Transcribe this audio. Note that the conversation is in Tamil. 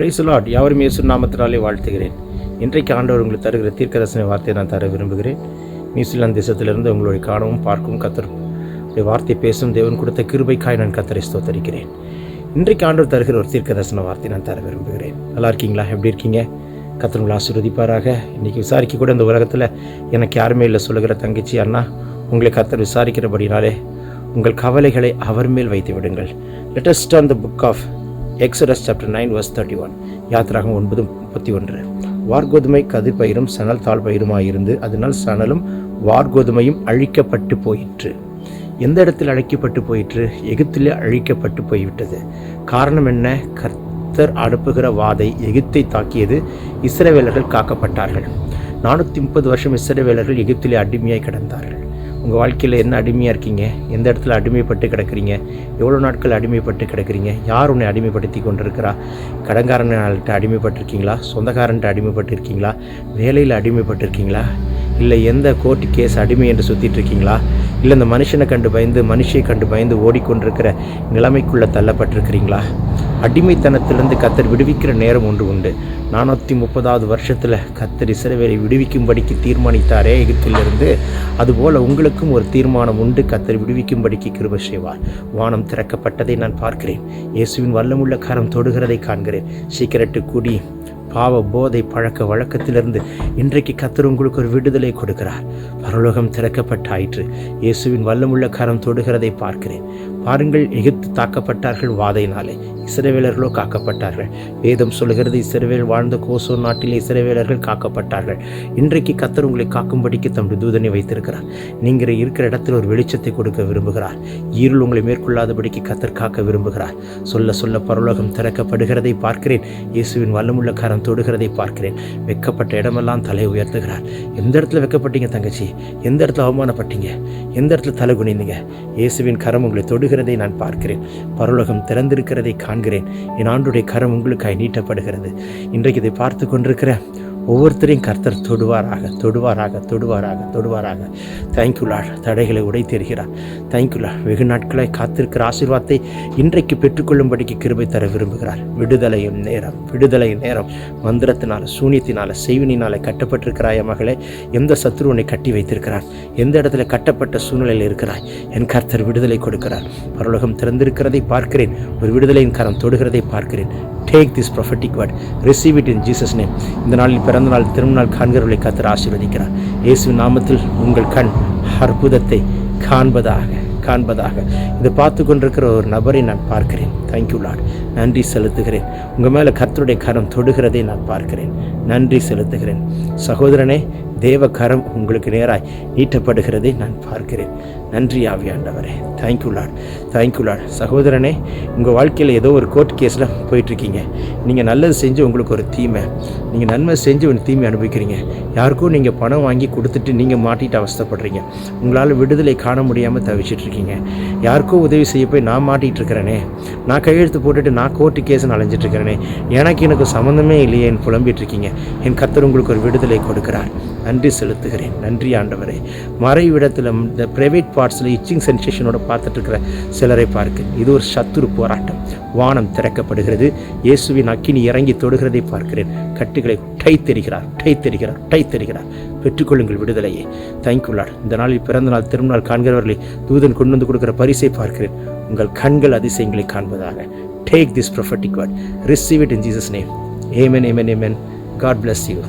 பிரைஸ் லாட் யாவரும் இயேசு நாமத்தினாலே வாழ்த்துகிறேன். இன்றைக்கு ஆண்டவர் உங்களுக்கு தருகிற தீர்க்கதர்சன வார்த்தையை நான் தர விரும்புகிறேன். நியூசிலாந்து தேசத்திலிருந்து உங்களுடைய காணவும் பார்க்கவும் கத்தரும் வார்த்தை பேசும் தேவன் கொடுத்த கிருபைக்காய் நான் கத்தரை ஸ்தோத்தரிக்கிறேன். இன்றைக்கு ஆண்டவர் தருகிற ஒரு தீர்க்கதர்சன வார்த்தை நான் தர விரும்புகிறேன். நல்லா இருக்கீங்களா? எப்படி இருக்கீங்க? கத்தர் உங்களை ஆசீர்வதிப்பாராக. இன்றைக்கி விசாரிக்க கூட இந்த உலகத்தில் எனக்கு யாருமே இல்லை சொல்லுகிற தங்கச்சி அண்ணா. உங்களை கத்தர் விசாரிக்கிறபடினாலே உங்கள் கவலைகளை அவர் மேல் வைத்து விடுங்கள். Latest on the book of Exodus chapter nine verse thirty one யாத்திராகம் ஒன்பது முப்பத்தி ஒன்று. வார்கோதுமை கதிர் பயிரும் சணல் தாழ் பயிருமாயிருந்து அதனால் சணலும் வார்கோதுமையும் அழிக்கப்பட்டு போயிற்று. எந்த இடத்தில் அழைக்கப்பட்டு போயிற்று? எகிப்திலே அழிக்கப்பட்டு போய்விட்டது. காரணம் என்ன? கர்த்தர் அனுப்புகிற வாதை எகிப்தை தாக்கியது இஸ்ரவேலர்கள் காக்கப்பட்டார்கள். நானூற்றி முப்பது வருஷம் இஸ்ரவேலர்கள் எகிப்திலே அடிமையாய் கிடந்தார்கள். உங்கள் வாழ்க்கையில் என்ன அடிமையாக இருக்கீங்க? எந்த இடத்துல அடிமைப்பட்டு கிடக்கிறீங்க? எவ்வளோ நாட்கள் அடிமைப்பட்டு கிடக்கிறீங்க? யார் உன்னை அடிமைப்படுத்தி கொண்டிருக்கிறா? கடங்காரன்கிட்ட அடிமைப்பட்டிருக்கீங்களா? சொந்தக்காரன்ட்ட அடிமைப்பட்டு இருக்கீங்களா வேலையில் அடிமைப்பட்டிருக்கீங்களா? இல்லை எந்த கோர்ட்டு கேஸ் அடிமை என்று சுற்றிட்டு இருக்கீங்களா இல்லை இந்த மனுஷனை கண்டு பயந்து மனுஷியை கண்டு பயந்து ஓடிக்கொண்டிருக்கிற நிலைமைக்குள்ளே தள்ளப்பட்டிருக்கிறீங்களா? அடிமைத்தனத்திலிருந்து கத்தர் விடுவிக்கிற நேரம் ஒன்று உண்டு. நானூற்றி முப்பதாவது வருஷத்தில் கத்தர் இசைவேலை விடுவிக்கும்படிக்கு தீர்மானித்தாரே எகிப்திலிருந்து. அதுபோல் உங்களுக்கும் ஒரு தீர்மானம் உண்டு. கத்தர் விடுவிக்கும்படிக்கு கிருப செய்வார். வானம் திறக்கப்பட்டதை நான் பார்க்கிறேன். இயேசுவின் வல்லமுள்ள கரம் தொடுகிறதை காண்கிறேன். சீக்கிரட்டு கூடி பாவ போதை பழக்க வழக்கத்திலிருந்து இன்றைக்கு கத்தர் உங்களுக்கு ஒரு விடுதலை கொடுக்கிறார். பரலோகம் திறக்கப்பட்டாயிற்று. இயேசுவின் வல்லமுள்ள கரம் தொடுகிறதை பார்க்கிறேன். பாருங்கள் எகிப்து தாக்கப்பட்டார்கள் வாதையினாலே. சிறைவேலர்களோ காக்கப்பட்டார்கள். வேதம் சொல்கிறது இஸ்ரவேல் வாழ்ந்த கோசோ நாட்டில் இஸ்ரவேலர்கள் காக்கப்பட்டார்கள். இன்றைக்கு கத்தர் உங்களை காக்கும்படிக்கு தம்முடைய தூதனை வைத்திருக்கிறார். நீங்கள் இருக்கிற இடத்தில் ஒரு வெளிச்சத்தை கொடுக்க விரும்புகிறார். ஈருள் உங்களை மேற்கொள்ளாதபடிக்கு கத்தர் காக்க விரும்புகிறார். சொல்ல சொல்ல பரலோகம் திறக்கப்படுகிறதை பார்க்கிறேன். இயேசுவின் வல்லமுள்ள கரம் தொடுகிறதை பார்க்கிறேன். வெக்கப்பட்ட இடமெல்லாம் தலை உயர்த்துகிறார். எந்த இடத்துல வெக்கப்பட்டீங்க தங்கச்சி? எந்த இடத்துல அவமானப்பட்டீங்க? எந்த இடத்துல தலை குனிந்தீங்க? இயேசுவின் கரம் உங்களை தொடுகிறதை நான் பார்க்கிறேன். பரலோகம் திறந்திருக்கிறதை காண்கிறேன் என் ஆண்டுடைய கரம் உங்களுக்காய் நீட்டப்படுகிறது. இன்றைக்கு இதை பார்த்து கொண்டிருக்கிற ஒவ்வொருத்தரையும் கர்த்தர் தொடுவாராக தொடுவாராக தொடுவாராக தொடுவாராக. தேங்க்யூலா தடைகளை உடைத்தெறுகிறார் தேங்க்யூலா வெகு நாட்களாய் காத்திருக்கிற ஆசீர்வாதத்தை இன்றைக்கு பெற்றுக்கொள்ளும்படிக்கு கிருபை தர விரும்புகிறார். விடுதலையும் நேரம் விடுதலையும் நேரம். மந்திரத்தினால சூனியத்தினால செய்வினினால கட்டப்பட்டிருக்கிறாய் மகளே? எந்த சத்ருவனை கட்டி வைத்திருக்கிறார்? எந்த இடத்துல கட்டப்பட்ட சூழ்நிலையில் இருக்கிறாய்? என் கர்த்தர் விடுதலை கொடுக்கிறார். பரலோகம் திறந்திருக்கிறதை பார்க்கிறேன். ஒரு விடுதலையின் கரம் தொடுகிறதை பார்க்கிறேன். Take this prophetic word receive it in Jesus name இந்த நாளில் பிறந்த நாள் திருநாள் காண்கிறவர்களை கத்தர் ஆசீர்வதிக்கிறார். இயேசு நாமத்தில் உங்கள் கண் அற்புதத்தை காண்பதாக காண்பதாக. இதை பார்த்து கொண்டிருக்கிற ஒரு நபரை நான் பார்க்கிறேன். தேங்க்யூ லார்ட் நன்றி செலுத்துகிறேன். உங்கள் மேலே கத்தருடைய கரம் தொடுகிறதை நான் பார்க்கிறேன். நன்றி செலுத்துகிறேன். சகோதரனே தேவகரம் உங்களுக்கு நேராய் நீட்டப்படுகிறதை நான் பார்க்கிறேன். நன்றி ஆவியாண்டவரே thank you Lord thank you Lord சகோதரனே உங்கள் வாழ்க்கையில் ஏதோ ஒரு கோர்ட் கேஸில் போயிட்டுருக்கீங்க. நீங்கள் நல்லது செஞ்சு உங்களுக்கு ஒரு தீமை. நீங்கள் நன்மை செஞ்சு ஒரு தீமை அனுபவிக்கிறீங்க. யாருக்கும் நீங்கள் பணம் வாங்கி கொடுத்துட்டு நீங்கள் மாட்டிட்டு அவஸ்தைப்படுறீங்க. உங்களால் விடுதலை காண முடியாமல் தவிச்சிட்ருக்கீங்க யாருக்கோ உதவி செய்ய போய் நான் மாட்டிகிட்டு இருக்கிறேனே நான் கையெழுத்து போட்டுட்டு நான் கோர்ட்டு கேஸ்னு அலைஞ்சிட்ருக்கிறேனே எனக்கு எனக்கு சம்மந்தமே இல்லையே என் புலம்பிட்டு இருக்கீங்க என் கத்தர் உங்களுக்கு ஒரு விடுதலை கொடுக்கிறார். நன்றி செலுத்துகிறேன். நன்றி ஆண்டவரே. மறைவிடத்தில் இந்த ப்ரைவேட் பார்ட்ஸில் இச்சிங் சென்சேஷனோட பார்த்துட்டு இருக்கிற சிலரை பார்க்கிறேன் இது ஒரு சத்துரு போராட்டம். வானம் திறக்கப்படுகிறது. இயேசுவின் அக்கினி இறங்கி தொடுகிறதை பார்க்கிறேன். கட்டுகளை டை தெரிகிறார் டை தெரிகிறார் டை தெரிகிறார் பெற்றுக்கொள்ளுங்கள் விடுதலையை தேங்க்யூலாட் இந்த நாளில் பிறந்த நாள் திருநாள் காண்கிறவர்களை தூதன் கொண்டு வந்து கொடுக்குற பரிசை பார்க்கிறேன். உங்கள் கண்கள் அதிசயங்களை காண்பதாக. Take this prophetic word receive it in Jesus name amen amen amen God bless you